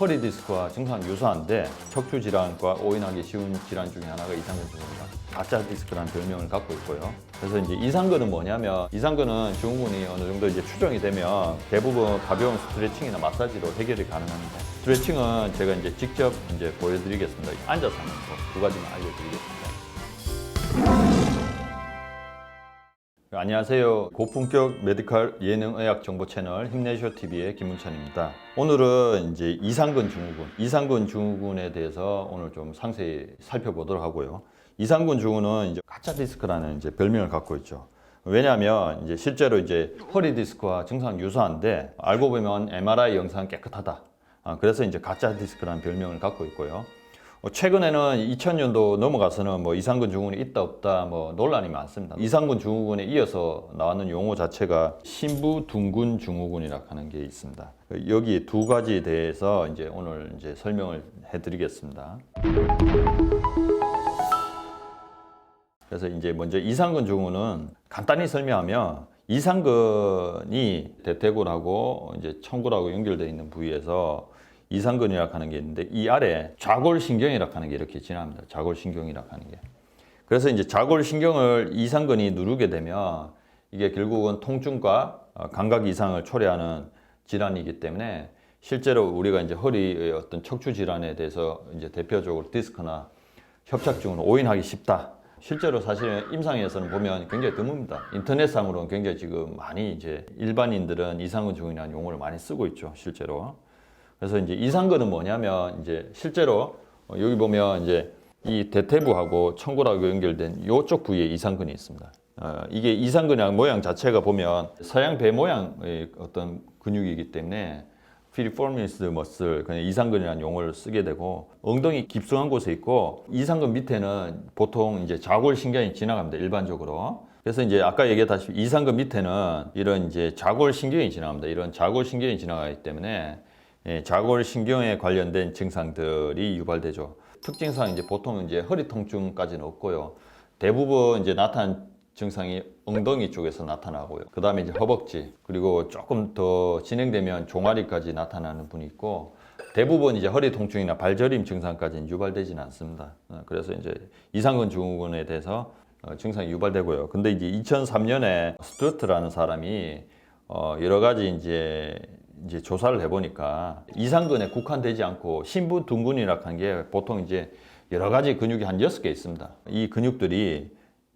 허리 디스크와 증상 유사한데 척추 질환과 오인하기 쉬운 질환 중에 하나가 이상근 증후군입니다. 가짜 디스크라는 별명을 갖고 있고요. 그래서 이제 이상근은 뭐냐면 이상근은 증후군이 어느 정도 이제 추정이 되면 대부분 가벼운 스트레칭이나 마사지로 해결이 가능합니다. 스트레칭은 제가 이제 직접 이제 보여드리겠습니다. 앉아서 하는 거 두 가지만 알려드리겠습니다. 안녕하세요. 고품격 메디컬 예능 의학 정보 채널 힘내쇼 TV의 김문찬입니다. 오늘은 이제 이상근 증후군, 이상근 증후군에 대해서 오늘 좀 상세히 살펴보도록 하고요. 이상근 증후군은 이제 가짜 디스크라는 이제 별명을 갖고 있죠. 왜냐하면 이제 실제로 이제 허리 디스크와 증상 유사한데 알고 보면 MRI 영상 깨끗하다. 아, 그래서 이제 가짜 디스크라는 별명을 갖고 있고요. 어, 최근에는 2000년도 넘어가서는 뭐 이상근 증후군이 있다 없다 뭐 논란이 많습니다. 이상근 증후군에 이어서 나왔는 용어 자체가 신부둥근 증후군이라고 하는 게 있습니다. 여기 두 가지에 대해서 이제 오늘 이제 설명을 해드리겠습니다. 그래서 이제 먼저 이상근 증후군은 간단히 설명하면 이상근이 대퇴골하고 이제 청골하고 연결되어 있는 부위에서 이상근이라고 하는 게 있는데 이 아래 좌골신경이라고 하는 게 이렇게 지나갑니다. 좌골신경이라고 하는 게. 그래서 이제 좌골신경을 이상근이 누르게 되면 이게 결국은 통증과 어, 감각 이상을 초래하는 질환이기 때문에 실제로 우리가 이제 허리의 어떤 척추 질환에 대해서 이제 대표적으로 디스크나 협착증은 오인하기 쉽다. 실제로 사실 임상에서는 보면 굉장히 드뭅니다. 인터넷상으로는 굉장히 지금 많이 이제 일반인들은 이상근 증후군이라는 용어를 많이 쓰고 있죠, 실제로. 그래서 이제 이상근은 뭐냐면 이제 실제로 어, 여기 보면 이제 이 대퇴부하고 청골하고 연결된 이쪽 부위에 이상근이 있습니다. 어, 이게 이상근이랑 모양 자체가 보면 서양 배 모양의 어떤 근육이기 때문에 피리포미스 머슬, 그냥 이상근이라는 용어를 쓰게 되고 엉덩이 깊숙한 곳에 있고 이상근 밑에는 보통 이제 좌골 신경이 지나갑니다. 일반적으로. 그래서 이제 아까 얘기했다시피 이상근 밑에는 이런 이제 좌골 신경이 지나갑니다. 이런 좌골 신경이 지나가기 때문에 예, 좌골신경에 관련된 증상들이 유발되죠. 특징상 이제 보통 이제 허리 통증까지는 없고요. 대부분 이제 나타난 증상이 엉덩이 쪽에서 나타나고요. 그 다음에 이제 허벅지, 그리고 조금 더 진행되면 종아리까지 나타나는 분이 있고, 대부분 이제 허리 통증이나 발저림 증상까지는 유발되지는 않습니다. 어, 그래서 이제 이상근 증후군에 대해서 어, 증상이 유발되고요. 근데 이제 2003년에 스튜어트라는 사람이 어, 여러 가지 이제 이제 조사를 해보니까 이상근에 국한되지 않고 신부 둥근이라고 하는 게 보통 이제 여러 가지 근육이 한 여섯 개 있습니다. 이 근육들이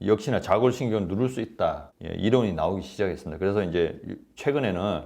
역시나 좌골신경을 누를 수 있다. 예, 이론이 나오기 시작했습니다. 그래서 이제 최근에는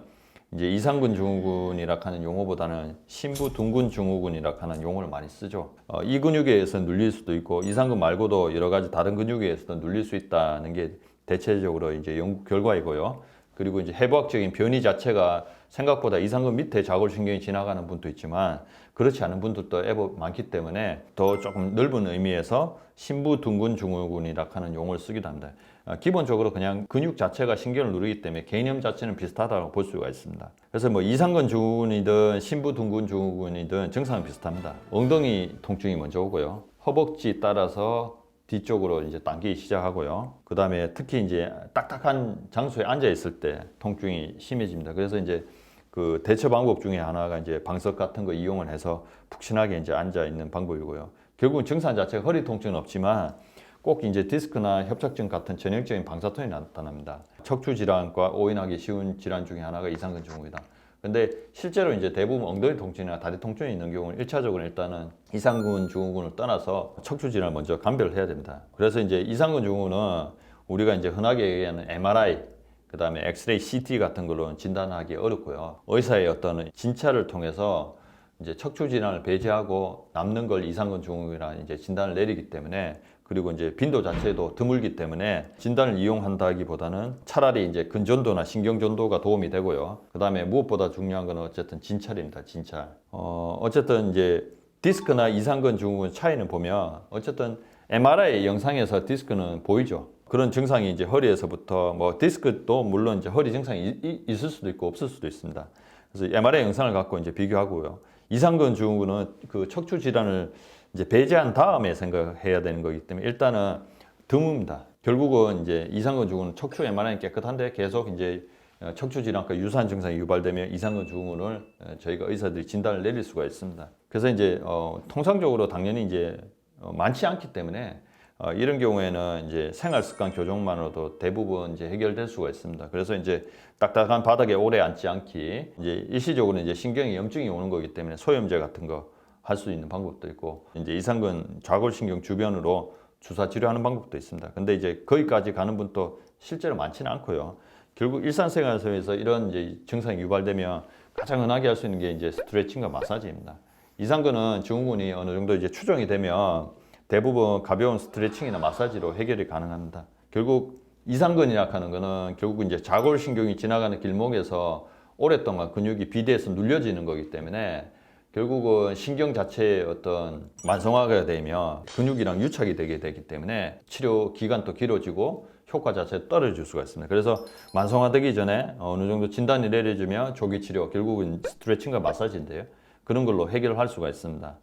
이제 이상근 증후군이라 하는 용어보다는 신부 둥근 증후군이라 하는 용어를 많이 쓰죠. 어, 이 근육에 의해서 눌릴 수도 있고 이상근 말고도 여러 가지 다른 근육에 의해서도 눌릴 수 있다는 게 대체적으로 이제 연구 결과이고요. 그리고 이제 해부학적인 변이 자체가 생각보다 이상근 밑에 좌골신경이 지나가는 분도 있지만 그렇지 않은 분들도 애법 많기 때문에 더 조금 넓은 의미에서 신부 둥근 증후군이라 하는 용어를 쓰기도 합니다. 아, 기본적으로 그냥 근육 자체가 신경을 누르기 때문에 개념 자체는 비슷하다고 볼 수가 있습니다. 그래서 뭐 이상근 증후군이든 신부 둥근 증후군이든 증상은 비슷합니다. 엉덩이 통증이 먼저 오고요. 허벅지 따라서 뒤쪽으로 이제 당기기 시작하고요. 그 다음에 특히 이제 딱딱한 장소에 앉아 있을 때 통증이 심해집니다. 그래서 이제 그 대처 방법 중에 하나가 이제 방석 같은 거 이용을 해서 푹신하게 이제 앉아 있는 방법이고요. 결국은 증상 자체가 허리 통증은 없지만 꼭 이제 디스크나 협착증 같은 전형적인 방사선이 나타납니다. 척추 질환과 오인하기 쉬운 질환 중에 하나가 이상근 증후이다. 근데 실제로 이제 대부분 엉덩이 통증이나 다리 통증이 있는 경우는 일차적으로 일단은 이상근 증후군을 떠나서 척추 질환을 먼저 감별을 해야 됩니다. 그래서 이제 이상근 증후군은 우리가 이제 흔하게 얘기하는 MRI, 그 다음에 엑스레이 CT 같은 걸로는 진단하기 어렵고요. 의사의 어떤 진찰을 통해서 이제 척추 질환을 배제하고 남는 걸 이상근 증후군이라 이제 진단을 내리기 때문에 그리고 이제 빈도 자체도 드물기 때문에 진단을 이용한다기보다는 차라리 이제 근전도나 신경전도가 도움이 되고요. 그 다음에 무엇보다 중요한 건 어쨌든 진찰입니다. 진찰. 어, 어쨌든 이제 디스크나 이상근 증후군 차이는 보면 어쨌든 MRI 영상에서 디스크는 보이죠. 그런 증상이 이제 허리에서부터 뭐 디스크도 물론 이제 허리 증상이 이- 있을 수도 있고 없을 수도 있습니다. 그래서 MRI 영상을 갖고 이제 비교하고요. 이상근 증후군은 그 척추 질환을 이제 배제한 다음에 생각해야 되는 거기 때문에 일단은 드뭅니다. 결국은 이제 이상근 증후군은 척추 MRI는 깨끗한데 계속 이제 어, 척추 질환과 유사한 증상이 유발되면 이상근 증후군을 어, 저희가 의사들이 진단을 내릴 수가 있습니다. 그래서 이제 어, 통상적으로 당연히 이제 어, 많지 않기 때문에 어, 이런 경우에는 이제 생활 습관 교정만으로도 대부분 이제 해결될 수가 있습니다. 그래서 이제 딱딱한 바닥에 오래 앉지 않기, 이제 일시적으로 이제 신경에 염증이 오는 거기 때문에 소염제 같은 거 할 수 있는 방법도 있고, 이제 이상근 좌골신경 주변으로 주사 치료하는 방법도 있습니다. 근데 이제 거기까지 가는 분도 실제로 많지는 않고요. 결국 일상생활 속에서 이런 이제 증상이 유발되면 가장 흔하게 할 수 있는 게 이제 스트레칭과 마사지입니다. 이상근은 증후군이 어느 정도 이제 추정이 되면 대부분 가벼운 스트레칭이나 마사지로 해결이 가능합니다. 결국 이상근이라 하는 거는 결국 이제 좌골신경이 지나가는 길목에서 오랫동안 근육이 비대해서 눌려지는 거기 때문에 결국은 신경 자체의 어떤 만성화가 되면 근육이랑 유착이 되게 되기 때문에 치료 기간도 길어지고 효과 자체 떨어질 수가 있습니다. 그래서 만성화되기 전에 어느 정도 진단이 내려지면 조기 치료, 결국은 스트레칭과 마사지인데요. 그런 걸로 해결할 수가 있습니다.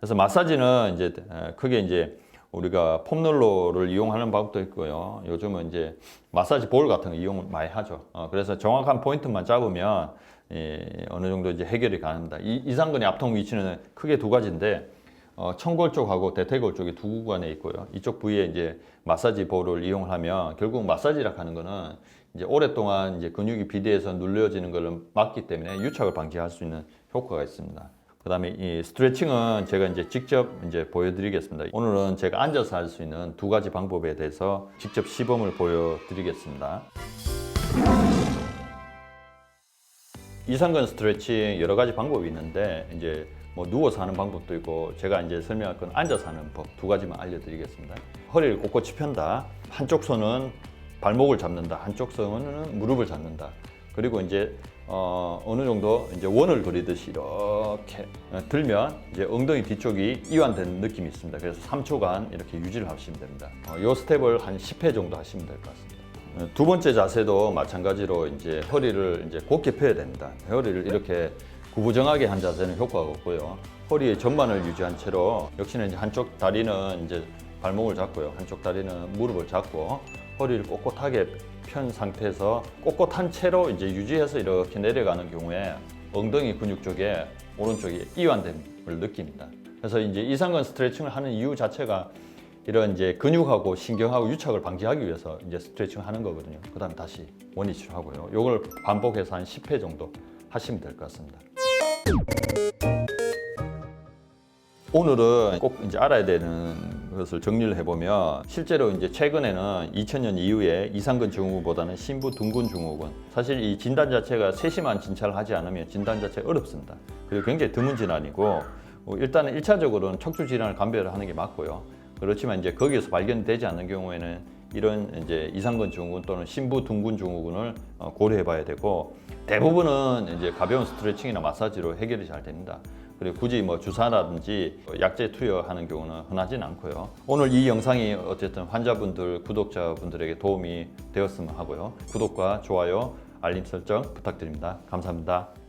그래서 마사지는 이제 에, 크게 이제 우리가 폼롤러를 이용하는 방법도 있고요. 요즘은 이제 마사지 볼 같은 거 이용 많이 하죠. 어, 그래서 정확한 포인트만 잡으면 예, 어느 정도 이제 해결이 가능합니다. 이, 이상근의 압통 위치는 크게 두 가지인데 어, 청골 쪽하고 대퇴골 쪽에 두 구간에 있고요. 이쪽 부위에 이제 마사지 볼을 이용하면 결국 마사지라 하는 거는 이제 오랫동안 이제 근육이 비대해서 눌려지는 것을 막기 때문에 유착을 방지할 수 있는 효과가 있습니다. 그다음에 이 스트레칭은 제가 이제 직접 이제 보여드리겠습니다. 오늘은 제가 앉아서 할 수 있는 두 가지 방법에 대해서 직접 시범을 보여드리겠습니다. 이상근 스트레칭 여러 가지 방법이 있는데 이제 뭐 누워서 하는 방법도 있고 제가 이제 설명할 건 앉아서 하는 법 두 가지만 알려드리겠습니다. 허리를 꼿꼿이 편다. 한쪽 손은 발목을 잡는다. 한쪽 손은 무릎을 잡는다. 그리고 이제 어, 어느 정도 이제 원을 그리듯이 이렇게 어, 들면 이제 엉덩이 뒤쪽이 이완되는 느낌이 있습니다. 그래서 3초간 이렇게 유지를 하시면 됩니다. 어, 이 스텝을 한 10회 정도 하시면 될 것 같습니다. 어, 두 번째 자세도 마찬가지로 이제 허리를 이제 곧게 펴야 됩니다. 허리를 이렇게 구부정하게 한 자세는 효과가 없고요. 허리의 전반을 유지한 채로 역시나 이제 한쪽 다리는 이제 발목을 잡고요. 한쪽 다리는 무릎을 잡고 허리를 꼿꼿하게 편 상태에서 꼿꼿한 채로 이제 유지해서 이렇게 내려가는 경우에 엉덩이 근육 쪽에 오른쪽에 이완됨을 느낍니다. 그래서 이제 이상근 스트레칭을 하는 이유 자체가 이런 이제 근육하고 신경하고 유착을 방지하기 위해서 이제 스트레칭 하는 거거든요. 그 다음에 다시 원위 치료하고요. 요걸 반복해서 한 10회 정도 하시면 될 것 같습니다. 오늘은 꼭 이제 알아야 되는 것을 정리를 해보면 실제로 이제 최근에는 2000년 이후에 이상근 증후군보다는 신부 둥근 증후군 사실 이 진단 자체가 세심한 진찰을 하지 않으면 진단 자체가 어렵습니다. 그리고 굉장히 드문 질환이고 어, 일단은 1차적으로는 척추 질환을 감별을 하는 게 맞고요. 그렇지만 이제 거기에서 발견되지 않는 경우에는 이런 이제 이상근 증후군 또는 신부 둥근 증후군을 어, 고려해 봐야 되고 대부분은 이제 가벼운 스트레칭이나 마사지로 해결이 잘 됩니다. 그리고 굳이 뭐 주사라든지 약제 투여하는 경우는 흔하진 않고요. 오늘 이 영상이 어쨌든 환자분들, 구독자분들에게 도움이 되었으면 하고요. 구독과 좋아요, 알림 설정 부탁드립니다. 감사합니다.